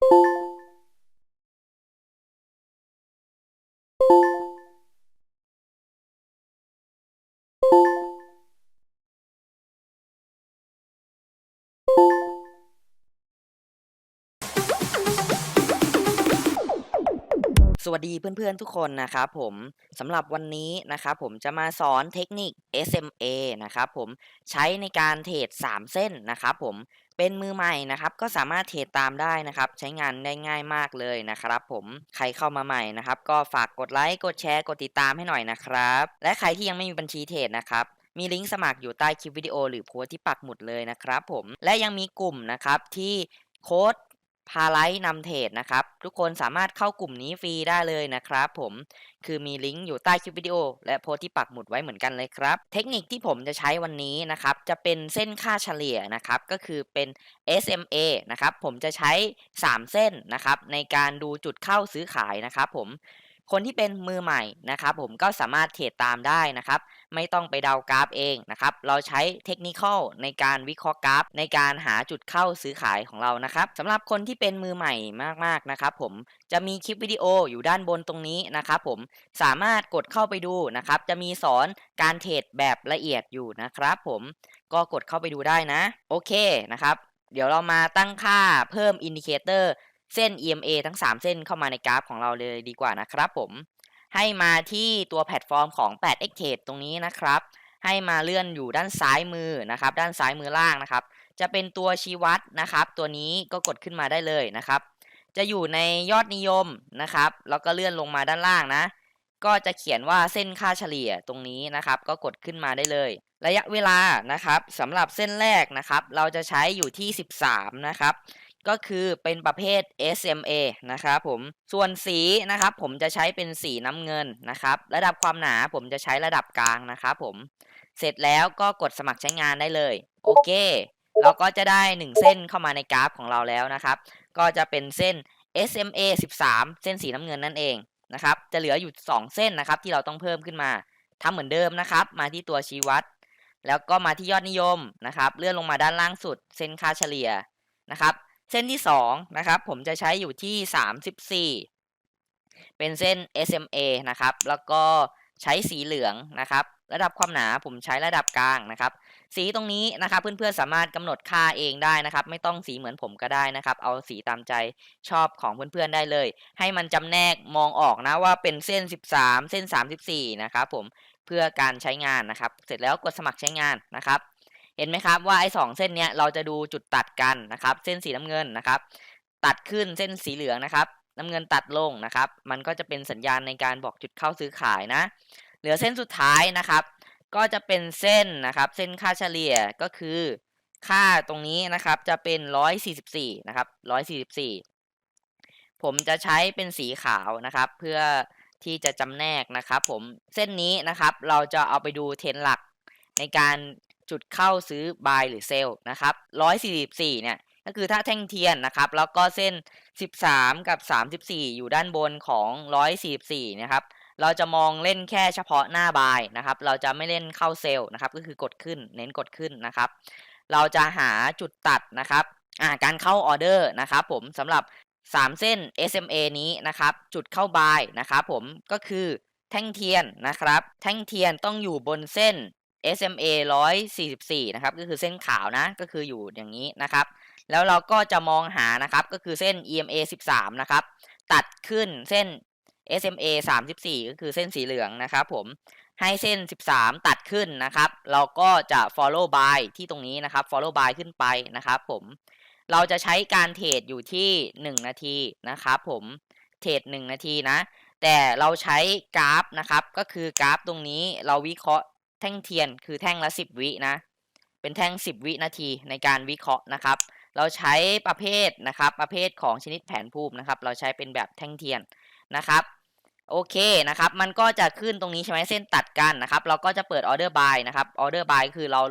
สวัสดีเพื่อนๆทุกคนนะครับผมสำหรับวันนี้นะครับผมจะมาสอนเทคนิค SMA นะครับผมใช้ในการเทรด3 เส้นนะครับผม เป็นมือใหม่นะครับก็สามารถเทรดตามได้นะครับใช้งานได้ง่ายมากเลยนะครับผมใครเข้ามาใหม่นะครับก็ฝากกดไลค์กดแชร์กดติดตามให้หน่อยนะครับและใครที่ยังไม่มีบัญชีเทรดนะครับมีลิงก์สมัครอยู่ใต้คลิปวิดีโอหรือโพสที่ปักหมุดเลยนะครับผมและยังมีกลุ่มนะครับที่โค้ด พาไลท์นำเทรดนะครับ ทุกคนสามารถเข้ากลุ่มนี้ฟรีได้เลยนะครับผมคือมีลิงก์อยู่ใต้คลิปวิดีโอ และโพสที่ปักหมุดไว้เหมือนกันเลยครับ เทคนิคที่ผมจะใช้วันนี้นะครับ จะเป็นเส้นค่าเฉลี่ยนะครับ ก็คือเป็น SMA นะครับ ผมจะใช้ 3 เส้นนะครับ ในการดูจุดเข้าซื้อขายนะครับผม คนที่เป็นมือใหม่นะครับผมก็สามารถเทรดตามได้นะครับไม่ต้องไปเดากราฟเองนะครับเราใช้เทคนิคในการวิเคราะห์กราฟ ในการหาจุดเข้าซื้อขายของเรานะครับสำหรับคนที่เป็นมือใหม่มากๆนะครับผมจะมีคลิปวิดีโออยู่ด้านบนตรงนี้นะครับผมสามารถกดเข้าไปดูนะครับจะมีสอนการเทรดแบบละเอียดอยู่นะครับผมก็กดเข้าไปดูได้นะ โอเคนะครับเดี๋ยวเรามาตั้งค่าเพิ่มอินดิเคเตอร์ เส้น EMA ทั้ง 3 เส้นเข้ามาในกราฟของเราเลยดีกว่านะครับผม ให้มาที่ตัวแพลตฟอร์มของ 8x Trade ตรงนี้นะครับ ให้มาเลื่อนอยู่ด้านซ้ายมือนะครับ ด้านซ้ายมือล่างนะครับ จะเป็นตัวชี้วัดนะครับ ตัวนี้ก็กดขึ้นมาได้เลยนะครับ จะอยู่ในยอดนิยมนะครับ แล้วก็เลื่อนลงมาด้านล่างนะ ก็จะเขียนว่าเส้นค่าเฉลี่ยตรงนี้นะครับ ก็กดขึ้นมาได้เลย ระยะเวลานะครับสำหรับเส้นแรกนะครับ เราจะใช้อยู่ที่ 13 นะครับ ก็คือเป็นประเภท SMA นะครับผม ส่วนสีนะครับผมจะใช้เป็นสีน้ำเงินนะครับ ระดับความหนาผมจะใช้ระดับกลางนะครับผม เสร็จแล้วก็กดสมัครใช้งานได้เลย โอเค เราก็จะได้ 1 เส้นเข้ามาในกราฟของเราแล้วนะครับ ก็จะเป็นเส้น SMA 13 เส้นสีน้ำเงินนั่นเองนะครับ จะเหลืออยู่ 2 เส้นนะครับที่เราต้องเพิ่มขึ้นมาทำเหมือนเดิมนะครับ มาที่ตัวชี้วัด แล้วก็มาที่ยอดนิยมนะครับ เลื่อนลงมาด้านล่างสุด เส้นค่าเฉลี่ยนะครับ เส้นที่2นะครับผมจะใช้อยู่ที่ 34 เป็นเส้น SMA นะครับ แล้วก็ใช้สีเหลืองนะครับ ระดับความหนาผมใช้ระดับกลางนะครับ สีตรงนี้นะครับ เพื่อนๆสามารถกำหนดค่าเองได้นะครับ ไม่ต้องสีเหมือนผมก็ได้นะครับ เอาสีตามใจชอบของเพื่อนๆได้เลย ให้มันจำแนกมองออกนะว่าเป็นเส้น 13 เส้น 34 นะครับผมเพื่อการใช้งานนะครับ เสร็จแล้วกดสมัครใช้งานนะครับ เห็นไหมครับว่าไอ้สองเส้นเนี้ยเราจะดูจุดตัดกันนะครับ เส้นสีน้ำเงินนะครับ ตัดขึ้นเส้นสีเหลืองนะครับ น้ำเงินตัดลงนะครับ มันก็จะเป็นสัญญาณในการบอกจุดเข้าซื้อขายนะ เหลือเส้นสุดท้ายนะครับ ก็จะเป็นเส้นนะครับ เส้นค่าเฉลี่ยก็คือ ค่าตรงนี้นะครับจะเป็น 144นะครับ144 ผมจะใช้เป็นสีขาวนะครับ เพื่อที่จะจำแนกนะครับ ผมเส้นนี้นะครับ เราจะเอาไปดูเทรนหลักในการ จุดเข้าซื้อ buy หรือ sell นะครับ144เนี่ยก็คือถ้าแท่งเทียนนะครับแล้วก็เส้น 13 กับ 34 อยู่ด้านบนของ 144นะครับเราจะมองเล่นแค่เฉพาะหน้าบายนะครับ เราจะไม่เล่นเข้าเซลล์นะครับ ก็คือกดขึ้นเน้นกดขึ้นนะครับ เราจะหาจุดตัดนะครับการเข้าออเดอร์นะครับ ผมสำหรับ 3 เส้น SMA นี้นะครับ จุดเข้าบายนะครับ ผมก็คือแท่งเทียนนะครับ แท่งเทียนต้องอยู่บนเส้น SMA 144 นะครับ ก็คือเส้นขาวนะ ก็คืออยู่อย่างนี้นะครับ แล้วเราก็จะมองหานะครับ ก็คือเส้น EMA 13 นะครับ ตัดขึ้นเส้น SMA 34 ก็คือเส้นสีเหลืองนะครับผม ให้เส้น 13 ตัดขึ้นนะครับ เราก็จะ follow by ที่ตรงนี้นะครับ follow by ขึ้นไปนะครับผม เราจะใช้การเทรดอยู่ที่ 1 นาทีนะครับผม เทรด1นาทีนะ แต่เราใช้กราฟนะครับ ก็คือกราฟตรงนี้เราวิเคราะห์ แท่งเทียนคือแท่งละ10วินะ เป็นแท่ง10วินาทีในการวิเคราะห์นะครับ เราใช้ประเภทนะครับ ประเภทของชนิดแผนภูมินะครับ เราใช้เป็นแบบแท่งเทียนนะครับ โอเคนะครับ มันก็จะขึ้นตรงนี้ใช่ไหมเส้นตัดกันนะครับ เราก็จะเปิดออเดอร์บายนะครับ ออเดอร์บายคือเรา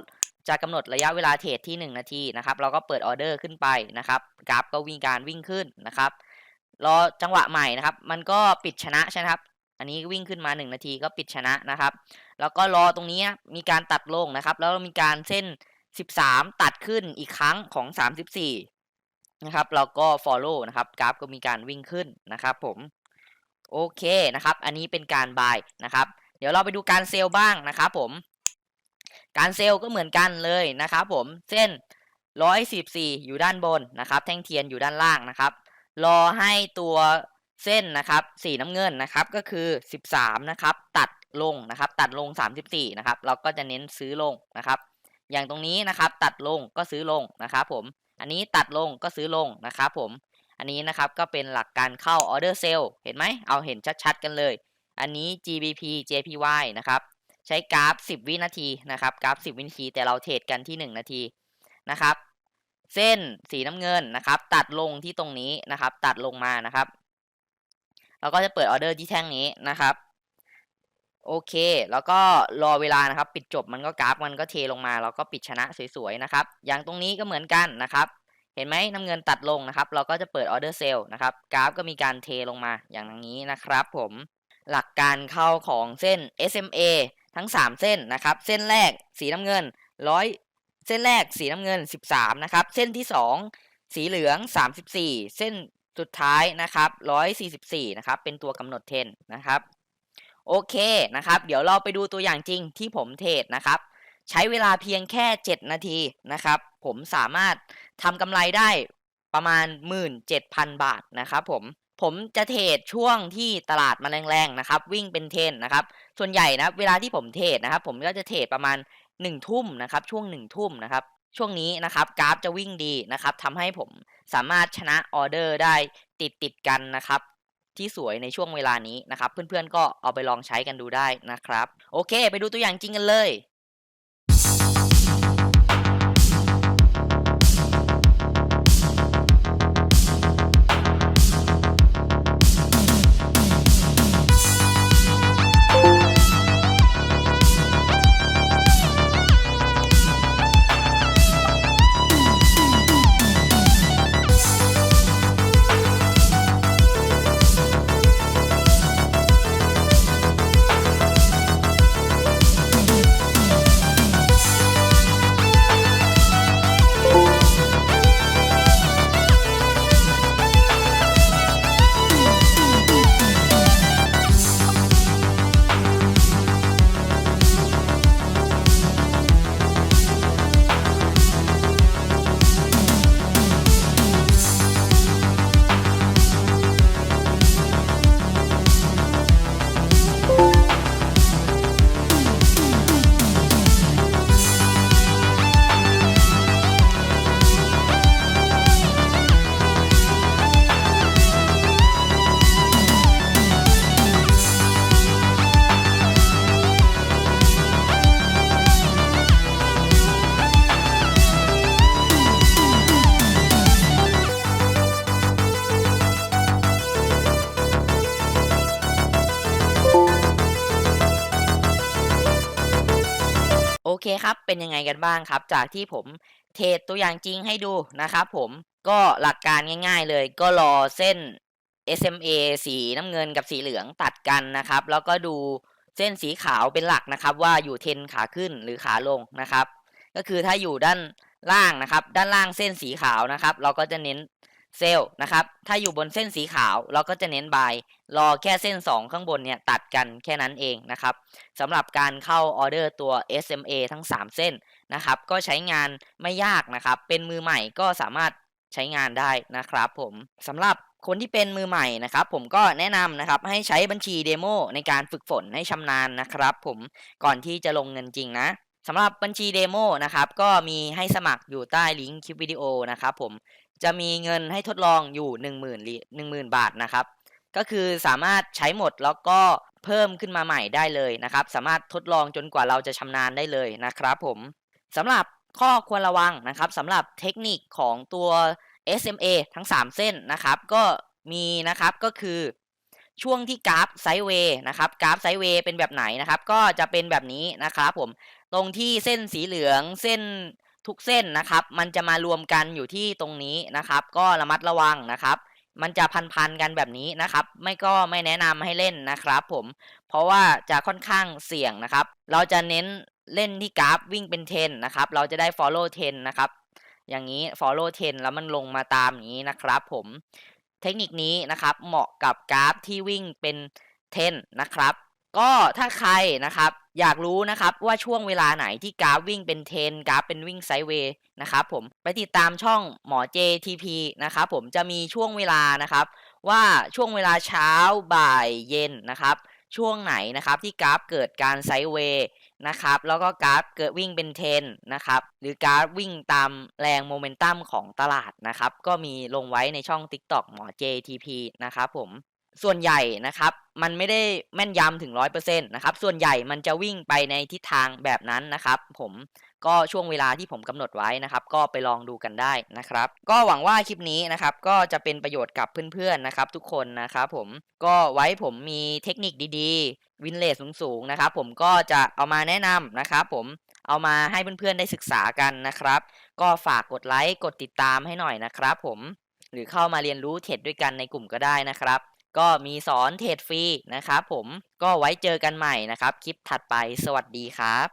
จะกำหนดระยะเวลาเทรดที่ 1 นาทีนะครับ เราก็เปิดออเดอร์ขึ้นไปนะครับ กราฟก็วิ่งการวิ่งขึ้นนะครับ รอจังหวะใหม่นะครับ มันก็ปิดชนะใช่ไหมครับ อันนี้วิ่งขึ้นมา 1 นาทีก็ปิดชนะนะครับ แล้วก็รอตรงนี้มีการตัดลงนะครับ แล้วมีการเส้น 13 ตัดขึ้นอีกครั้งของ 34 นะครับเราก็ follow นะครับกราฟก็มีการวิ่งขึ้นนะครับผมโอเคนะครับ อันนี้เป็นการ buy นะครับ เดี๋ยวเราไปดูการเซลล์บ้างนะครับผม การเซลล์ก็เหมือนกันเลยนะครับผมเส้น 114 อยู่ด้านบนนะครับ แท่งเทียนอยู่ด้านล่างนะครับ รอให้ตัว เส้นนะครับสีน้ำเงินนะครับก็คือ 13นะครับตัดลงนะครับตัดลง 34นะครับเราก็จะเน้นซื้อลงนะครับอย่างตรงนี้นะครับตัดลงก็ซื้อลงนะครับผมอันนี้ตัดลงก็ซื้อลงนะครับผมอันนี้นะครับก็เป็นหลักการเข้า order sell เห็นไหมเอาเห็นชัดๆกันเลย อันนี้ GBP JPY นะครับใช้กราฟ 10 วินาทีนะครับกราฟ 10 วินาที แต่เราเทรดกันที่ 1 นาทีนะครับเส้นสีน้ำเงินนะครับตัดลงที่ตรงนี้นะครับตัดลงมานะครับ เราก็จะเปิดออเดอร์ที่แท่งนี้นะครับ โอเค แล้วก็รอเวลานะครับ ปิดจบมันก็กราฟมันก็เทลงมาเราก็ปิดชนะสวยๆนะครับ อย่างตรงนี้ก็เหมือนกันนะครับ เห็นไหมน้ำเงินตัดลงนะครับ เราก็จะเปิดออเดอร์เซลนะครับ กราฟก็มีการเทลงมาอย่างนี้นะครับ ผมหลักการเข้าของเส้น SMA ทั้ง 3 เส้นนะครับ เส้นแรกสีน้ำเงินร้อยเส้นแรกสีน้ำเงิน 13 นะครับ เส้นที่ 2 สีเหลือง 34 เส้น สุดท้ายนะครับ144นะครับ เป็นตัวกำหนดเทรนนะครับ โอเคนะครับ เดี๋ยวเราไปดูตัวอย่างจริงที่ผมเทรดนะครับ ใช้เวลาเพียงแค่ 7 นาทีนะครับ ผมสามารถทำกำไรได้ประมาณ 17,000 บาทนะครับผม ผมจะเทรดช่วงที่ตลาดมาแรงๆนะครับ วิ่งเป็นเทนนะครับ ส่วนใหญ่นะเวลาที่ผมเทรดนะครับ ผมก็จะเทรดประมาณ1ทุ่มนะครับ ช่วง1ทุ่มนะครับ ช่วงนี้นะครับกราฟจะวิ่งดีนะครับทำให้ผมสามารถชนะออเดอร์ได้ติดติดกันนะครับ ที่สวยในช่วงเวลานี้นะครับ เพื่อนๆก็เอาไปลองใช้กันดูได้นะครับ โอเค ไปดูตัวอย่างจริงกันเลย โอเคครับ เป็นยังไงกันบ้างครับ จากที่ผมเทรดตัวอย่างจริงให้ดูนะครับผมก็หลักการง่าย ๆ เลย ก็รอเส้น SMA สีน้ำเงินกับสีเหลืองตัดกันนะครับ แล้วก็ดูเส้นสีขาวเป็นหลักนะครับ ว่าอยู่เทนขาขึ้นหรือขาลงนะครับ ก็คือถ้าอยู่ด้านล่างนะครับ ด้านล่างเส้นสีขาวนะครับ เราก็จะเน้น เซลล์นะครับ ถ้าอยู่บนเส้นสีขาวเราก็จะเน้นบายรอแค่เส้น 2 ข้างบนเนี่ยตัดกันแค่นั้นเองนะครับสำหรับการเข้าออเดอร์ตัว SMA ทั้ง 3 เส้นนะครับ ก็ใช้งานไม่ยากนะครับ เป็นมือใหม่ก็สามารถใช้งานได้นะครับผมสำหรับคนที่เป็นมือใหม่นะครับ ผมก็แนะนำนะครับให้ใช้บัญชีเดโมในการฝึกฝนให้ชำนาญนะครับ ผมก่อนที่จะลงเงินจริงนะสำหรับบัญชีเดโมนะครับก็มีให้สมัครอยู่ใต้ลิงก์คลิปวิดีโอนะครับผม จะมีเงินให้ทดลองอยู่ 1 0,000เหรียญ10,000 บาทนะครับ ก็คือสามารถใช้หมดแล้วก็เพิ่มขึ้นมาใหม่ได้เลยนะครับ สามารถทดลองจนกว่าเราจะชำนาญได้เลยนะครับผมสำหรับข้อควรระวังนะครับสำหรับเทคนิคของตัว SMA ทั้ง 3 เส้นนะครับ ก็มีนะครับก็คือช่วงที่กราฟไซด์เวย์นะครับกราฟไซด์เวย์เป็นแบบไหนนะครับ ก็จะเป็นแบบนี้นะครับผมตรงที่เส้นสีเหลืองเส้น ทุกเส้นนะครับ มันจะมารวมกันอยู่ที่ตรงนี้นะครับ ก็ระมัดระวังนะครับ มันจะพันๆกันแบบนี้นะครับ ไม่ก็ไม่แนะนำให้เล่นนะครับ ผม เพราะว่าจะค่อนข้างเสี่ยงนะครับ เราจะเน้นเล่นที่กราฟวิ่งเป็นเทนนะครับ เราจะได้ follow 10 นะครับ อย่างนี้ follow trend แล้วมันลงมาตามอย่างนี้นะครับ ผม เทคนิคนี้นะครับ เหมาะกับกราฟที่วิ่งเป็นเทนนะครับ ก็ถ้าใครนะครับ อยากรู้นะครับว่าช่วงเวลาไหนที่กราฟวิ่งเป็นเทนกราฟเป็นวิ่งไซด์เวย์นะครับผมไปติดตามช่องหมอ JTP นะครับผมจะมีช่วงเวลานะครับ ว่าช่วงเวลาเช้าบ่ายเย็นนะครับ ช่วงไหนนะครับที่กราฟเกิดการไซด์เวย์นะครับแล้วก็กราฟเกิดวิ่งเป็นเทนนะครับหรือกราฟวิ่งตามแรงโมเมนตัมของตลาดนะครับก็มีลงไว้ในช่อง TikTok หมอ JTP นะครับผม ส่วนใหญ่นะครับ มันไม่ได้แม่นยำถึง 100%นะครับ ส่วนใหญ่มันจะวิ่งไปในทิศทางแบบนั้นนะครับ ผมก็ช่วงเวลาที่ผมกำหนดไว้นะครับ ก็ไปลองดูกันได้นะครับ ก็หวังว่าคลิปนี้นะครับ ก็จะเป็นประโยชน์กับเพื่อนๆนะครับ ทุกคนนะครับผมก็ไว้ผมมีเทคนิคดีๆ วินเลสสูงๆนะครับ ผมก็จะเอามาแนะนำนะครับ ผมเอามาให้เพื่อนๆได้ศึกษากันนะครับ ก็ฝากกดไลค์กดติดตามให้หน่อยนะครับ ผมหรือเข้ามาเรียนรู้เทรดด้วยกันในกลุ่มก็ได้นะครับ ก็มีสอนเทรดฟรีนะครับผมก็ไว้เจอกันใหม่นะครับ คลิปถัดไปสวัสดีครับ